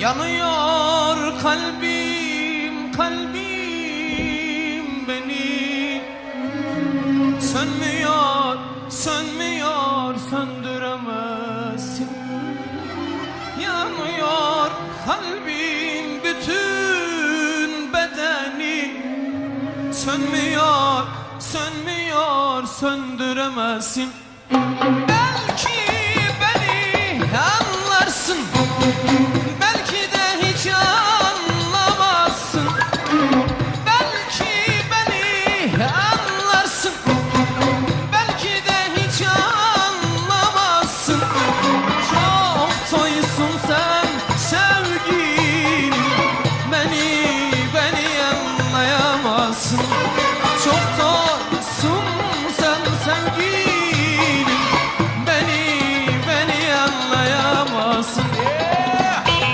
Yanıyor kalbim, kalbim beni. Sönmüyor, sönmüyor, söndüremezsin. Yanıyor kalbim, bütün bedenim. Sönmüyor, sönmüyor, söndüremezsin.